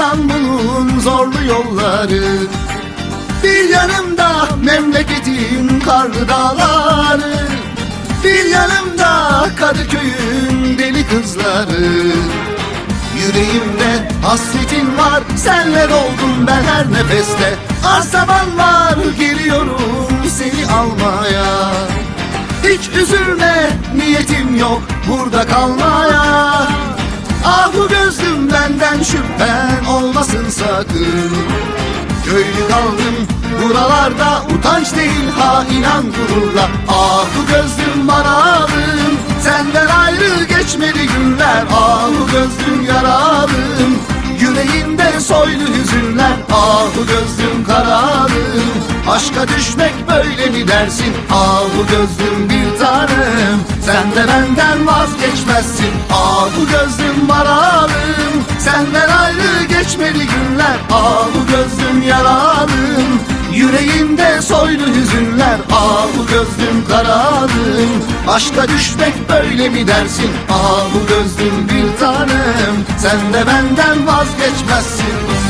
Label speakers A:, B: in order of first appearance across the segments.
A: İstanbul'un zorlu yolları. Bir yanımda memleketin karlı dağları. Bir yanımda Kadıköy'ün deli kızları. Yüreğimde hasretin var Senle doldum ben her nefeste. Az zamanlar geliyorum seni almaya. Hiç üzülme niyetim yok burada kalmaya Kaldım buralarda utanç değil ha inan gururla. Ah bu gözlüm bana alın. Senden ayrı geçmedi günler. Ah bu gözlüm yaralım yüreğinde soylu hüzünler. Ah bu gözlüm karalım aşka düşmek böyle mi dersin? Ah bu gözlüm bir tanem. Sen de benden vazgeçmezsin. Ah bu gözlüm maralım senden ayrı geçmedi günler. Ah bu gözlüm yaralım Yüreğimde soylu hüzünler. Ah bu gözlüm karalım Aşka düşmek böyle mi dersin? Ah bu gözlüm bir tanem Sen de benden vazgeçmezsin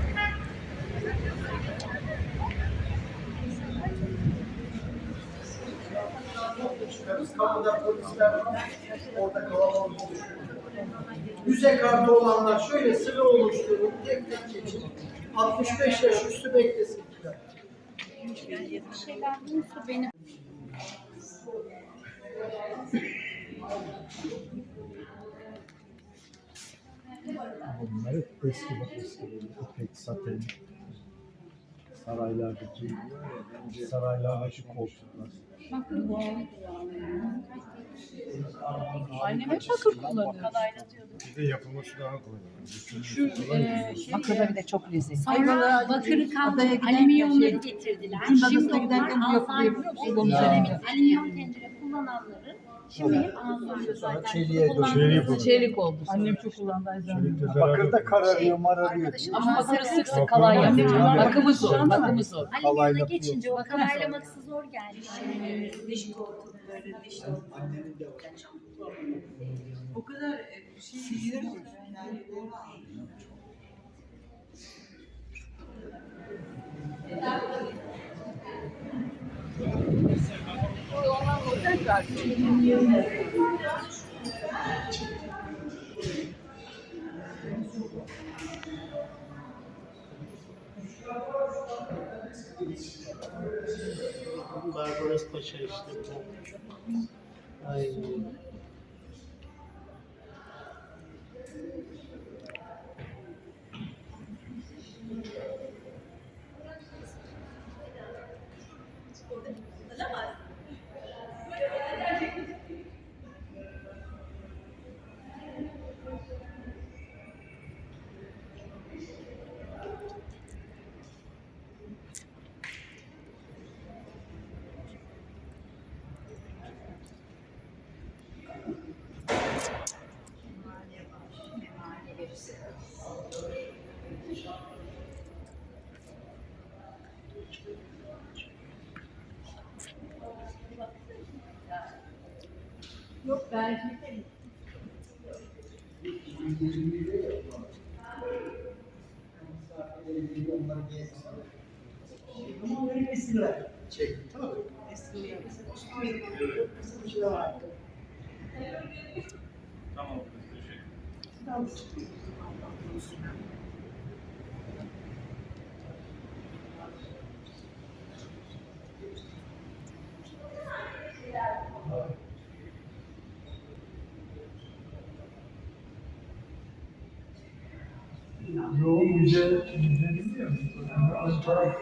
B: çıkarız. Kapıda polisler. Orada kalabalık oluşuyor. Müze kartı olanlar şöyle sıra oluşturun. Tek tek geçin. 65 yaş üstü beklesin.
C: Bunlar hep eski bak eski ipek saten saraylardaki saraylardaki koltuklar.
D: Annem hep bakır kullanıyor.
C: Bir de yapılması daha kolay.
D: Şu e, şey,
E: Bakırda bir de çok lezzetli.
D: sonra bakırı kaldı, alüminyumları getirdiler. Şimdi onlar döneminde alüminyum tencere kullananların zaten
C: çeliğe
D: kullandığı-
C: çeliğe bu.
D: Çelik oldu. Annem çok kullandı Ayzan.
C: Bakırda kararıyor mararıyor.
D: Ama bakırı sık sık kalay yapıyor. Bakımı zor, bakımı zor.
F: Alüminyona
C: Kalayla
F: geçince o kalaylaması zor geldi. Diş koltukları, diş
D: O kadar şey
B: Barbaros Paşa işte bu. Aynen. Çek. Tabii. Eskiler. Eskiler. Tamam.
C: Yoğun müze, müze bilmiyor musun? Ancak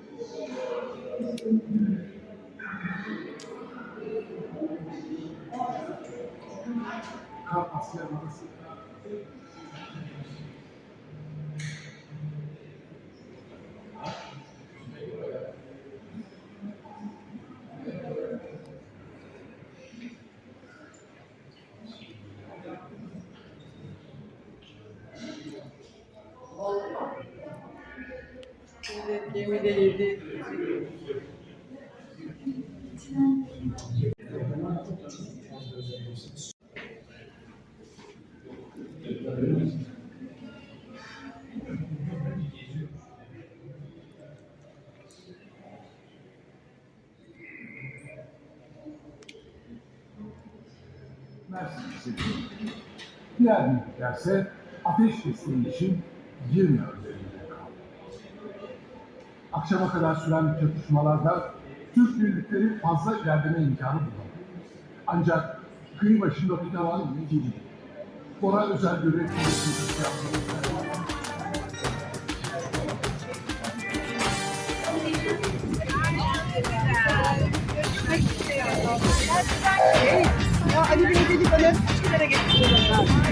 C: arası.
E: Şimdi
C: Diğer büyüklerse ateş kestiği için girmiyor üzerinde kaldı. Akşama kadar süren çatışmalarda Türk birlikleri fazla ilerleme imkanı bulamadı. Ancak kıyı başında tutulan Gili, Bora özel görev yaptı.
E: Ya Ali Bey dedik öyle şeylere getiriyorlar.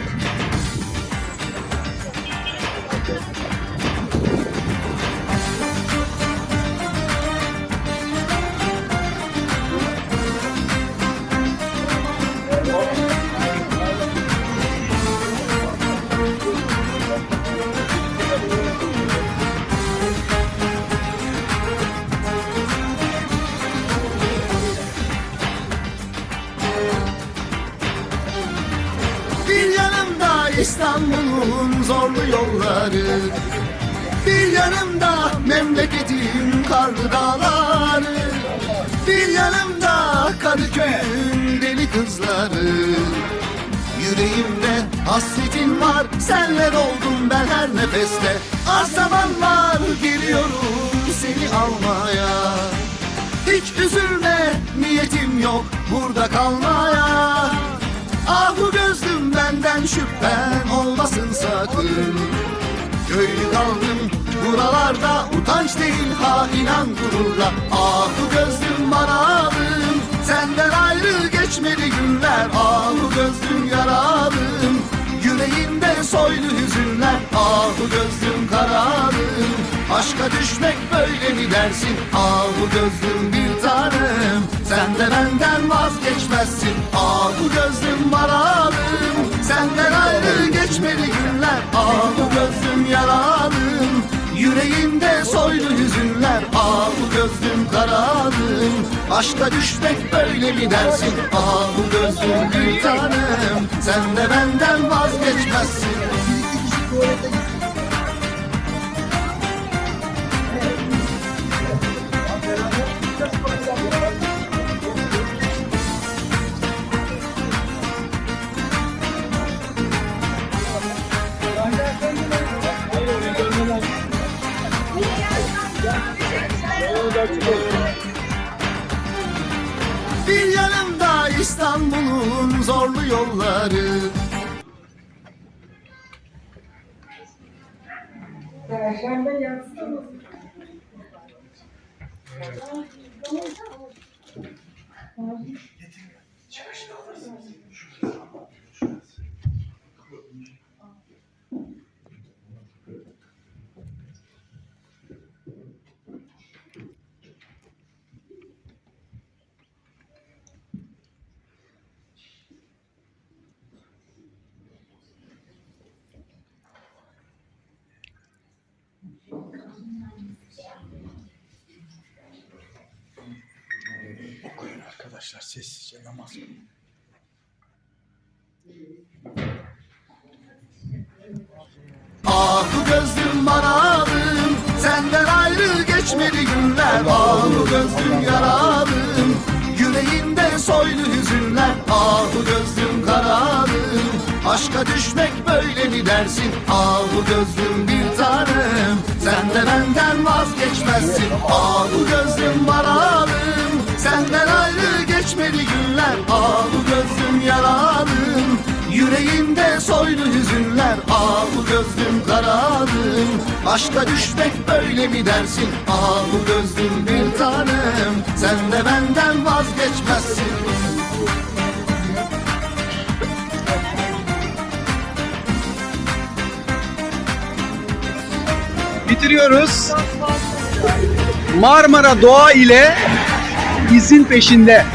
A: Zorlu yolları. Bir yanımda memleketin karlı dağları. Bir yanımda Kadıköy'ün deli kızları. Yüreğimde hasretin var Senle doldum ben her nefeste. Az zamanlar geliyorum seni almaya. Hiç üzülme niyetim yok burada kalmaya benden şüphen olmasın sakın. Köylü kaldım buralarda utanç değil ha inan gururla. Ah bu gözlüm bana alın senden ayrı geçmedi günler. Ah bu gözlüm yaralım yüreğimde soylu hüzünler. Ah bu gözlüm kararım Aşka düşmek böyle mi dersin? Ah bu gözlüm bir tanem Sen de benden vazgeçmezsin gözlüm kararım Aşka düşmek böyle mi dersin? Ah bu gözlüm bir tanem Sen de benden vazgeçmezsin yolları.
E: Perşembe yatsın.
A: Arkadaşlar sessizce namaz Ah bu gözlüm maralım Senden ayrı geçmedi günler. Bu gözlüm yaralım Yüreğinde soylu hüzünler. Bu gözlüm karalım Aşka düşmek böyle mi dersin? Bu gözlüm bir tanem Sen de benden vazgeçmezsin. Bu gözlüm maralım Senden ayrı geçmedi günler Ah bu gözlüm yaralım Yüreğimde soylu hüzünler Ah bu gözlüm kararım Aşka düşmek böyle mi dersin Ah bu gözlüm bir tanem Sen de benden vazgeçmezsin
G: Bitiriyoruz. Marmara Doğa ile izin peşinde.